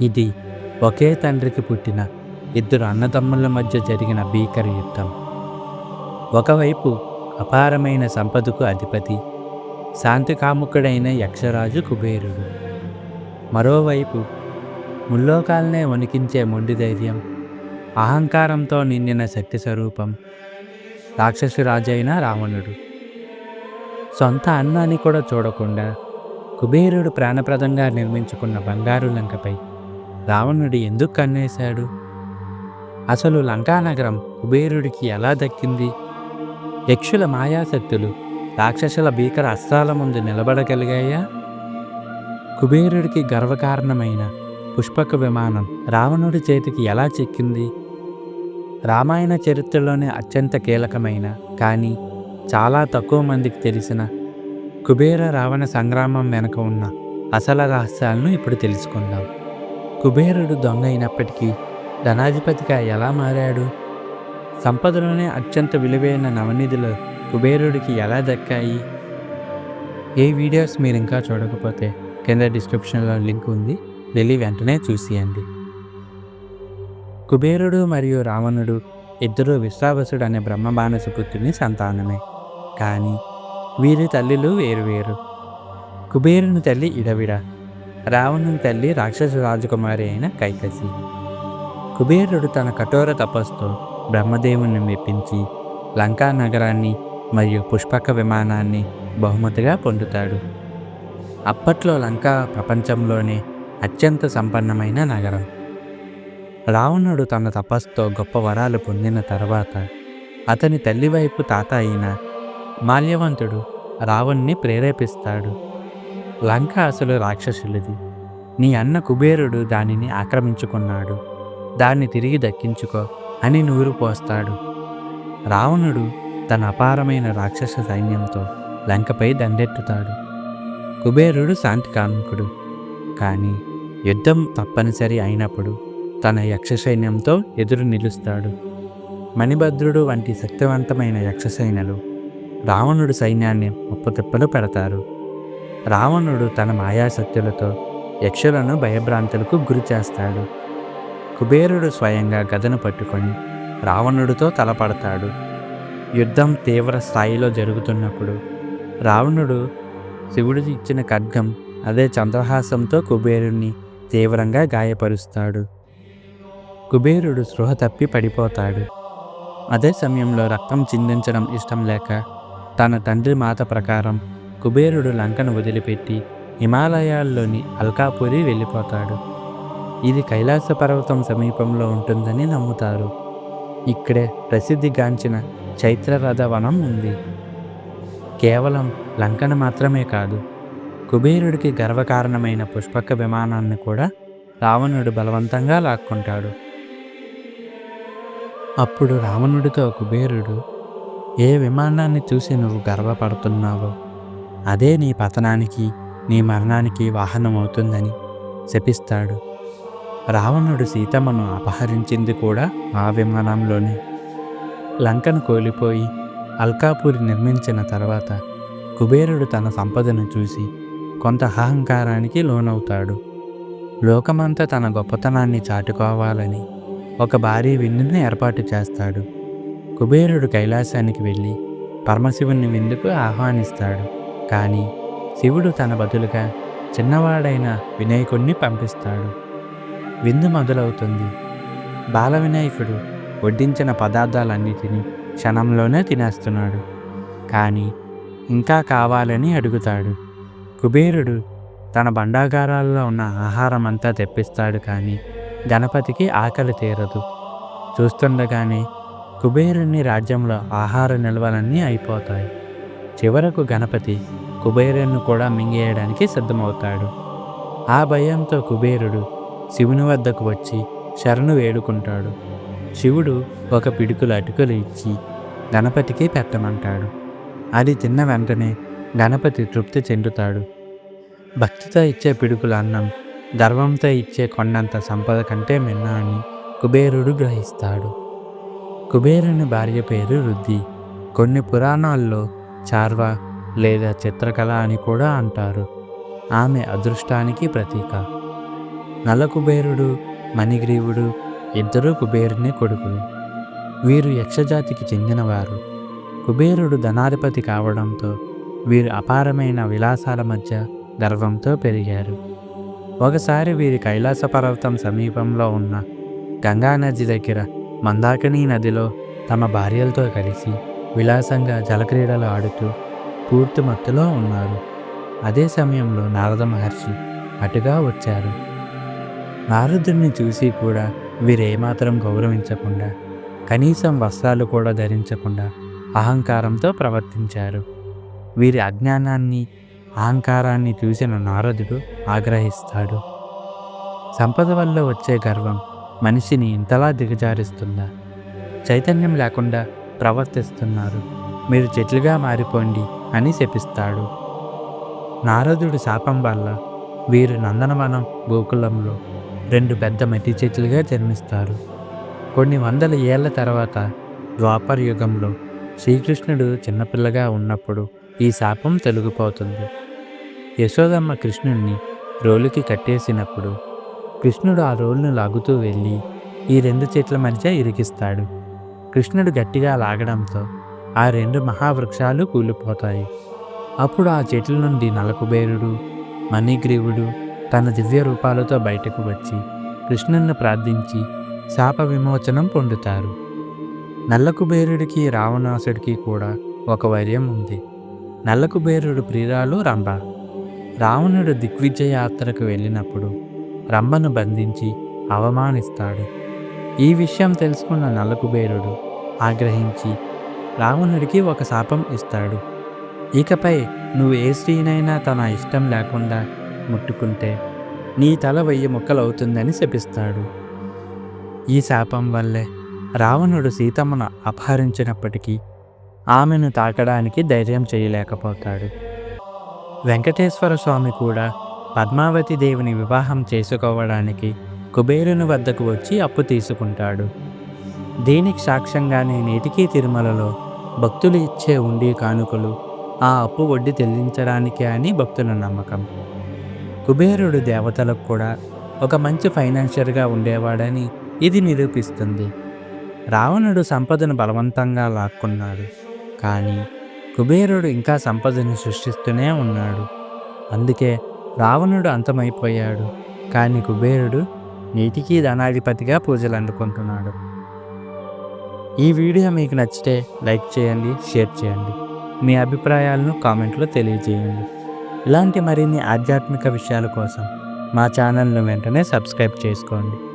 ఇది ఒకే తండ్రికి పుట్టిన ఇద్దరు అన్నదమ్ముల మధ్య జరిగిన భీకర యుద్ధం. ఒకవైపు అపారమైన సంపదకు అధిపతి శాంతి కాముకుడైన యక్షరాజు కుబేరుడు. మరోవైపు ముల్లోకాలనే వణికించే మొండి ధైర్యం అహంకారంతో నిండిన శక్తి స్వరూపం రాక్షసురాజైన రావణుడు. సొంత అన్నాన్ని కూడా చూడకుండా కుబేరుడు ప్రాణప్రదంగా నిర్మించుకున్న బంగారు లంకపై రావణుడు ఎందుకు కన్నేశాడు? అసలు లంకానగరం కుబేరుడికి ఎలా దక్కింది? యక్షుల మాయాశక్తులు రాక్షసుల భీకర అస్త్రాల ముందు నిలబడగలిగాయా? కుబేరుడికి గర్వకారణమైన పుష్పక విమానం రావణుడి చేతికి ఎలా చిక్కింది? రామాయణ చరిత్రలోనే అత్యంత కీలకమైన కానీ చాలా తక్కువ మందికి తెలిసిన కుబేర రావణ సంగ్రామం వెనుక ఉన్న అసలు రహస్యాలను ఇప్పుడు తెలుసుకుందాం. కుబేరుడు దొంగ అయినప్పటికీ ధనాధిపతిగా ఎలా మారాడు? సంపదలోనే అత్యంత విలువైన నవనిధులు కుబేరుడికి ఎలా దక్కాయి? ఏ వీడియోస్ మీరు ఇంకా చూడకపోతే కింద డిస్క్రిప్షన్లో లింక్ ఉంది. వెళ్ళి వెంటనే చూసియండి. కుబేరుడు మరియు రావణుడు ఇద్దరు విశ్వావసుడు అనే బ్రహ్మబాణస పుత్రుని సంతానమే. కానీ వీరి తల్లులు వేరువేరు. కుబేరుని తల్లి ఇడవిడ. రావణుని తల్లి రాక్షస రాజకుమారి అయిన కైకసి కుబేరుడు తన కఠోర తపస్సుతో బ్రహ్మదేవుని మెప్పించి లంకా నగరాన్ని మరియు పుష్పక విమానాన్ని బహుమతిగా పొందుతాడు. అప్పట్లో లంకా ప్రపంచంలోనే అత్యంత సంపన్నమైన నగరం. రావణుడు తన తపస్సుతో గొప్ప వరాలు పొందిన తర్వాత అతని తల్లి వైపు తాత అయిన మాల్యవంతుడు రావణ్ణి ప్రేరేపిస్తాడు. లంక అసలు రాక్షసులది. నీ అన్న కుబేరుడు దానిని ఆక్రమించుకున్నాడు. దాన్ని తిరిగి దక్కించుకో అని నూరు పోస్తాడు. రావణుడు తన అపారమైన రాక్షస సైన్యంతో లంకపై దండెత్తుతాడు. కుబేరుడు శాంతి కాముకుడు కానీ యుద్ధం తప్పనిసరి అయినప్పుడు తన యక్ష సైన్యంతో ఎదురు నిలుస్తాడు. మణిభద్రుడు వంటి శక్తివంతమైన యక్ష రావణుడు సైన్యాన్ని ముప్పతిప్పలు పెడతారు. రావణుడు తన మాయాశక్తులతో యక్షులను భయభ్రాంతులకు గురి చేస్తాడు. కుబేరుడు స్వయంగా గదను పట్టుకొని రావణుడితో తలపడతాడు. యుద్ధం తీవ్ర స్థాయిలో జరుగుతున్నప్పుడు రావణుడు శివుడు ఇచ్చిన ఖడ్గం అదే చంద్రహాసంతో కుబేరుణ్ణి తీవ్రంగా గాయపరుస్తాడు. కుబేరుడు స్పృహ తప్పి పడిపోతాడు. అదే సమయంలో రక్తం చిందించడం ఇష్టం లేక తన తండ్రి మాత ప్రకారం కుబేరుడు లంకను వదిలిపెట్టి హిమాలయాల్లోని అల్కాపురి వెళ్ళిపోతాడు. ఇది కైలాస పర్వతం సమీపంలో ఉంటుందని నమ్ముతారు. ఇక్కడే ప్రసిద్ధిగాంచిన చైత్రరథ వనం ఉంది. కేవలం లంకను మాత్రమే కాదు కుబేరుడికి గర్వకారణమైన పుష్పక విమానాన్ని కూడా రావణుడు బలవంతంగా లాక్కుంటాడు. అప్పుడు రావణుడితో కుబేరుడు ఏ విమానాన్ని చూసి నువ్వు గర్వపడుతున్నావో? అదే నీ పతనానికి నీ మరణానికి వాహనం అవుతుందని శపిస్తాడు. రావణుడు సీతమ్మను అపహరించింది కూడా ఆ విమానంలోనే. లంకను కోల్పోయి అల్కాపూరి నిర్మించిన తర్వాత కుబేరుడు తన సంపదను చూసి కొంత అహంకారానికి లోనవుతాడు. లోకమంతా తన గొప్పతనాన్ని చాటుకోవాలని ఒక భారీ విందుని ఏర్పాటు చేస్తాడు. కుబేరుడు కైలాసానికి వెళ్ళి పరమశివుని విందుకు ఆహ్వానిస్తాడు. కానీ శివుడు తన బదులుగా చిన్నవాడైన వినాయకుడిని పంపిస్తాడు. విందు మొదలవుతుంది. బాల వినాయకుడు వడ్డించిన పదార్థాలన్నిటినీ క్షణంలోనే తినేస్తున్నాడు. కానీ ఇంకా కావాలని అడుగుతాడు. కుబేరుడు తన బండాగారాల్లో ఉన్న ఆహారం అంతా తెప్పిస్తాడు కానీ గణపతికి ఆకలి తీరదు. చూస్తుండగానే కుబేరుని రాజ్యంలో ఆహార నిల్వలన్నీ అయిపోతాయి. చివరకు గణపతి కుబేరుణ్ణి కూడా మింగేయడానికి సిద్ధమవుతాడు. ఆ భయంతో కుబేరుడు శివుని వద్దకు వచ్చి శరణు వేడుకుంటాడు. శివుడు ఒక పిడుకులు అటుకులు ఇచ్చి గణపతికి పెట్టమంటాడు. అది తిన్న వెంటనే గణపతి తృప్తి చెందుతాడు. భక్తితో ఇచ్చే పిడుకుల అన్నం గర్వంతో ఇచ్చే కొండంత సంపద కంటే మిన్న అని కుబేరుడు గ్రహిస్తాడు. కుబేరుని భార్య పేరు రుద్ది. కొన్ని పురాణాల్లో చార్వ లేదా చిత్రకళ అని కూడా అంటారు. ఆమె అదృష్టానికి ప్రతీక. నల కుబేరుడు మణిగ్రీవుడు ఇద్దరూ కుబేరుని కొడుకులు. వీరు యక్షజాతికి చెందినవారు. కుబేరుడు ధనాధిపతి కావడంతో వీరు అపారమైన విలాసాల మధ్య గర్వంతో పెరిగారు. ఒకసారి వీరి కైలాస పర్వతం సమీపంలో ఉన్న గంగానది దగ్గర మందాకిని నదిలో తమ భార్యలతో కలిసి విలాసంగా జలక్రీడలు ఆడుతూ పూర్తి మత్తులో ఉన్నారు. అదే సమయంలో నారద మహర్షి అటుగా వచ్చారు. నారదుడిని చూసి కూడా వీరేమాత్రం గౌరవించకుండా కనీసం వస్త్రాలు కూడా ధరించకుండా అహంకారంతో ప్రవర్తించారు. వీరి అజ్ఞానాన్ని అహంకారాన్ని చూసిన నారదుడు ఆగ్రహిస్తాడు. సంపద వల్ల వచ్చే గర్వం మనిషిని ఇంతలా దిగజారిస్తుందా? చైతన్యం లేకుండా ప్రవర్తిస్తున్నారు. మీరు చెట్లుగా మారిపోండి అని శపిస్తాడు. నారదుడి శాపం వల్ల వీరు నందనవనం గోకులంలో రెండు పెద్ద మట్టి చెట్లుగా జన్మిస్తారు. కొన్ని వందల ఏళ్ళ తర్వాత ద్వాపర యుగంలో శ్రీకృష్ణుడు చిన్నపిల్లగా ఉన్నప్పుడు ఈ శాపం తొలగిపోతుంది. యశోదమ్మ కృష్ణుణ్ణి రోలుకి కట్టేసినప్పుడు కృష్ణుడు ఆ రోలును లాగుతూ వెళ్ళి ఈ రెండు చెట్ల మధ్య ఇరికిస్తాడు. కృష్ణుడు గట్టిగా లాగడంతో ఆ రెండు మహావృక్షాలు కూలిపోతాయి. అప్పుడు ఆ చెట్ల నుండి నలకుబేరుడు మణిగ్రీవుడు తన దివ్య రూపాలతో బయటకు వచ్చి కృష్ణుని ప్రార్థించి శాప విమోచనం పొందుతారు. నల్లకుబేరుడికి రావణాసుడికి కూడా ఒక వైర్యం ఉంది. నల్లకుబేరుడు ప్రియురాలు రంభ. రావణుడు దిగ్విజయ యాత్రకు వెళ్ళినప్పుడు రంభను బంధించి అవమానిస్తాడు. ఈ విషయం తెలుసుకున్న నల్లకుబేరుడు ఆగ్రహించి రావణుడికి ఒక శాపం ఇస్తాడు. ఇకపై నువ్వు ఏ స్త్రీనైనా తన ఇష్టం లేకుండా ముట్టుకుంటే నీ తల వెయ్యి ముక్కలవుతుందని శపిస్తాడు. ఈ శాపం వల్లే రావణుడు సీతమ్మను అపహరించినప్పటికీ ఆమెను తాకడానికి ధైర్యం చేయలేకపోతాడు. వెంకటేశ్వర స్వామి కూడా పద్మావతి దేవిని వివాహం చేసుకోవడానికి కుబేరుని వద్దకు వచ్చి అప్పు తీసుకుంటాడు. దీనికి సాక్ష్యంగానే నేటికీ తిరుమలలో భక్తులు ఇచ్చే ఉండి కానుకలు ఆ అప్పు వడ్డీ చెల్లించడానికే అని భక్తుల నమ్మకం. కుబేరుడు దేవతలకు కూడా ఒక మంచి ఫైనాన్షియర్గా ఉండేవాడని ఇది నిరూపిస్తుంది. రావణుడు సంపదను బలవంతంగా లాక్కున్నాడు. కానీ కుబేరుడు ఇంకా సంపదను సృష్టిస్తూనే ఉన్నాడు. అందుకే రావణుడు అంతమైపోయాడు. కానీ కుబేరుడు నీటికి ధనాధిపతిగా పూజలు అందుకుంటున్నాడు. ఈ వీడియో మీకు నచ్చితే లైక్ చేయండి షేర్ చేయండి. మీ అభిప్రాయాలను కామెంట్లో తెలియజేయండి. ఇలాంటి మరిన్ని ఆధ్యాత్మిక విషయాల కోసం మా ఛానల్ను వెంటనే సబ్స్క్రైబ్ చేసుకోండి.